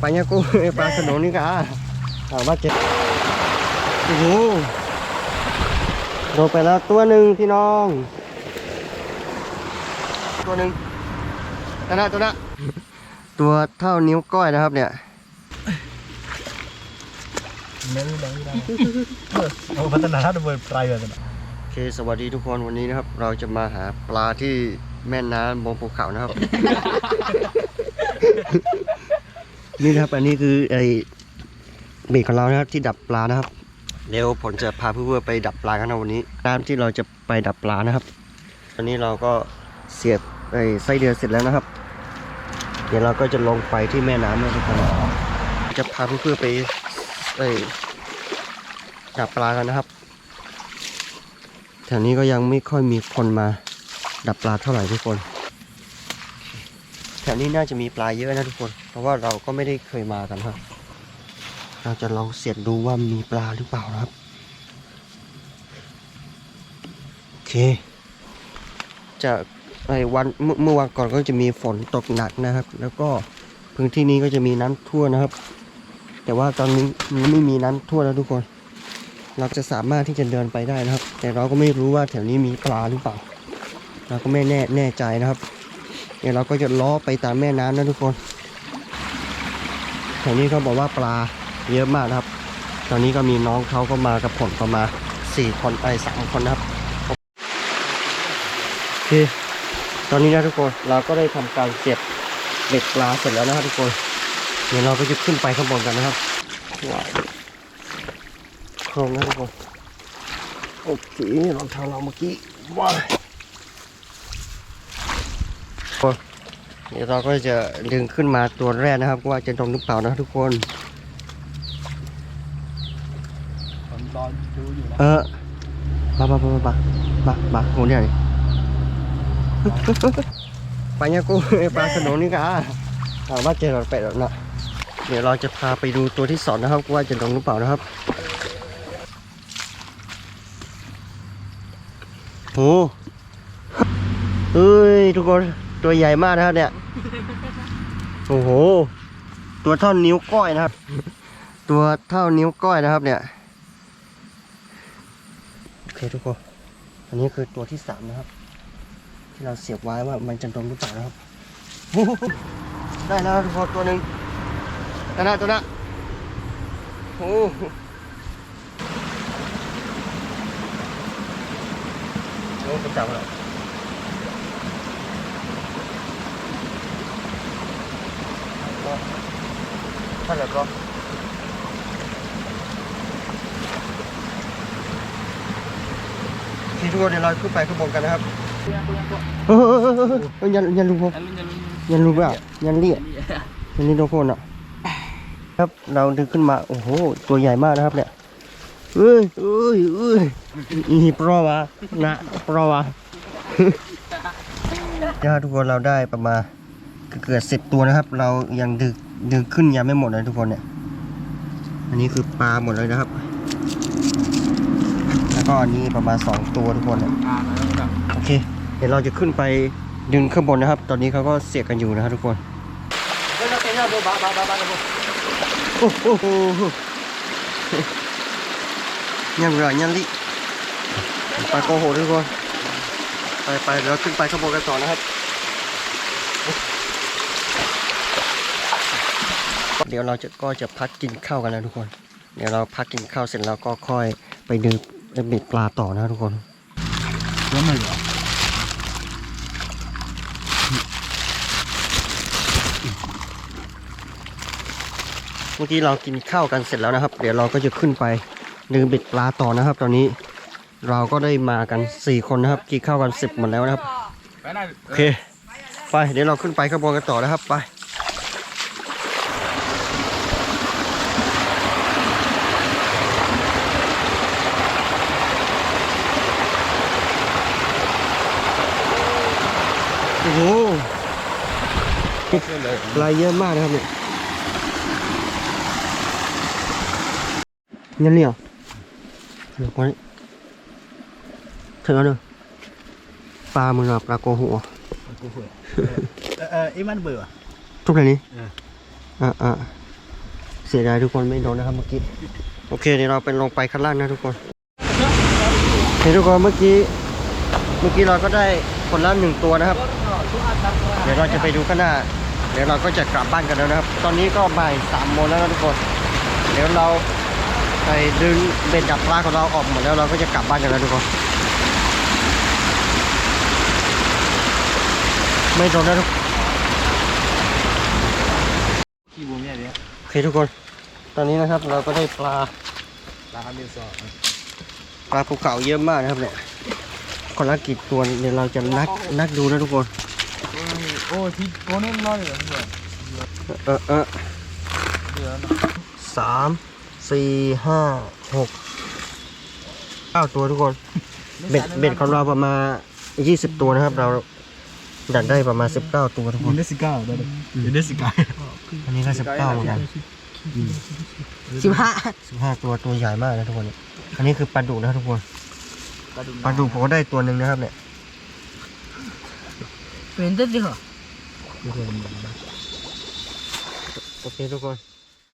ปลาเนี่ยกูปลาสนงนี่กะอ่าว่าเจ็ดโอ้โหโดนไปแล้วตัวหนึ่งพี่น้อง ตัวหนึ่งตัวนะตัวนะตัวเท่านิ้วก้อยนะครับเนี่ยเอาพัฒนาท่าดำเนินไตรเลยนะโอเคสวัสดีทุกคนวันนี้นะครับ เราจะมาหาปลาที่แม่น้ำบนภูเขานะครับ นี่นะครับ อันนี้คือไอ้เบรกของเรานะครับที่ดับปลานะครับ เดี๋ยวผมจะพาเพื่อนๆไปดับปลากันนะวันนี้น้ำที่เราจะไปดับปลานะครับ ตอนนี้เราก็เสียบไอ้ไส้เดือนเสร็จแล้วนะครับ เดี๋ยวเราก็จะลงไปที่แม่น้ำนะทุกคนจะพาเพื่อนๆไปไอ้ดับปลากันนะครับแถวนี้ก็ยังไม่ค่อยมีคนมาดับปลาเท่าไหร่ทุกคน ถวนี้น่าจะมีปลาเยอะนะทุกคน เพราะว่าเราก็ไม่ได้เคยมากันครับ เราจะลองเสียดดูว่ามีปลาหรือเปล่านะครับ โอเค จะในวันเมื่อวันก่อนก็จะมีฝนตกหนักนะครับ แล้วก็พื้นที่นี้ก็จะมีน้ำท่วมนะครับ แต่ว่าตอนนี้มันไม่มีน้ำท่วมแล้วทุกคน เราจะสามารถที่จะเดินไปได้นะครับ แต่เราก็ไม่รู้ว่าแถวนี้มีปลาหรือเปล่า เราก็ไม่แน่แน่ใจนะครับ เดี๋ยวเราก็จะล้อไปตามแม่น้ำนะทุกคนแถวนี้เขาบอกว่าปลาเยอะมากครับ ตอนนี้ก็มีน้องเขาก็มากับผมประมาณสี่คนไอ้สามคนนะครับโอเคตอนนี้นะทุกคนเราก็ได้ทำการเสียบเบ็ดปลาเสร็จแล้วนะครับทุกคน เดี๋ยวเราก็จะขึ้นไปข้างบนกันนะครับว้าวโครงนะทุกคนโอเครองเท้าเราเมื่อกี้ว้าว เดี๋ยวเราก็จะดึงขึ้นมาตัวแรกนะครับว่าจะตรงหรือเปล่านะทุกคนผมรอดูอยู่นะเออมามามามามามาโหเนี่ยปลาเนี่ยกูปลาสนงนี่กะถามว่าเจอหรือเป็ดหรอนะเดี๋ยวเราจะพาไปดูตัวที่สองนะครับ ว่าจะตรงหรือเปล่านะครับโหเฮ้ยทุกคน ตัวใหญ่มากนะครับเนี่ย โอ้โห ตัวเท่านิ้วก้อยนะครับ ตัวเท่านิ้วก้อยนะครับ เนี่ยโอเคทุกคน อันนี้คือตัวที่สามนะครับ ที่เราเสียบไว้ว่ามันจะตรงหรือเปล่านะครับโอ้โหได้แล้วทุกคนตัวหนึ่งตัวนะตัวนะโอ้โหโอ้ผมจับแล้ว ท่านเหรอก็ทีทุกคนเดี๋ยวเราขึ้นไปข้างบนกันนะครับเออเออเออเออเออยันยันลุงพงยันลุงเปล่ายันเลี่ยยันนี่ทุกคนอะ ครับเราดึงขึ้นมาโอ้โหตัวใหญ่มากนะครับเนี่ยเอ้ยเอ้ยเอ้ยอีปลอวะนะปลอวะเดี๋ยวทุกคนเราได้ประมาณเกือบสิบตัวนะครับ เรายังดึง ดึงขึ้นยังไม่หมดเลยทุกคนเนี่ย อันนี้คือปลาหมดเลยนะครับ แล้วก็อันนี้ประมาณสองตัวทุกคนเนี่ยโอเค เดี๋ยวเราจะขึ้นไปดึงข้างบนนะครับ ตอนนี้เขาก็เสียกันอยู่นะครับทุกคนโอ้โหยังเหลือยังลิปลาโกโหทุกคน ไปไปเดี๋ยวเราขึ้นไปข้างบนกันต่อนะครับ เดี๋ยวเราจะก็จะพักกินข้าวกันนะทุกคน เดี๋ยวเราพักกินข้าวเสร็จแล้วก็ค่อยไปดึงไปเบ็ดปลาต่อนะทุกคนแล้วไม่เหรอเมื่อกี้เรากินข้าวกันเสร็จแล้วนะครับ เดี๋ยวเราก็จะขึ้นไปดึงเบ็ดปลาต่อนะครับ ตอนนี้เราก็ได้มากันสี่คนนะครับกินข้าวกันสิบหมดแล้วนะครับไปหน้าโอเค ไปเดี๋ยวเราขึ้นไปข้างบนกันต่อนะครับไป โอ้โหป ลายเยอะมากนะครับเนี่ยยันเหลี่ยวเดี๋ยวก่อนเถอะเนอปลามึงอะปลาโกหัวเออเออไอ้มันเบื่อทุกอย่างนี้อ่าอ่าเสียดายทุกคนไม่โดนนะครับเมื่อกี้ โอเคเดี๋ยวเราไปลงไปข้างล่างนะทุกคนเห็นทุกคนเมื่อกี้ เมื่อกี้เราก็ได้คนละหนึ่งตัวนะครับ เดี๋ยวเราจะไปดูข้างหน้า เดี๋ยวเราก็จะกลับบ้านกันแล้วนะครับ ตอนนี้ก็บ่ายสามโมงแล้วนะทุกคน เดี๋ยวเราไปดึงเบ็ดดับปลาของเราออกหมดแล้วเราก็จะกลับบ้านกันแล้วทุกคนไม่โดนนะทุกขี้บูมเนี่ยเดี๋ยวโอเคทุกคน ตอนนี้นะครับเราก็ได้ปลาราคาเดียวสองปลาภูเขาเยอะมากนะครับเนี่ย คนละกี่ตัวเดี๋ยวเราจะนักนักดูนะทุกคน โอ้ที่ตัวนี้มันน้อยเลยเหรอเออเออเดือนสามสี่ห้าหกเก้าตัวทุกคน เบ็ดเบ็ดของเราประมาณยี่สิบตัวนะครับ เราดัดได้ประมาณสิบเก้าตัวทุกคยินนได้สิบเก้าได้เลยยินได้สิบเก้าอันนี้ก็สิบเก้าเหมือนกันสิบห้าสิบห้าตัวตัวใหญ่มากนะทุกคน อันนี้คือปลาดุกนะทุกคน ปลาดุกผมก็ได้ตัวหนึ่งนะครับ เนี่ยเป็นตัวเดียวโอเคทุกคน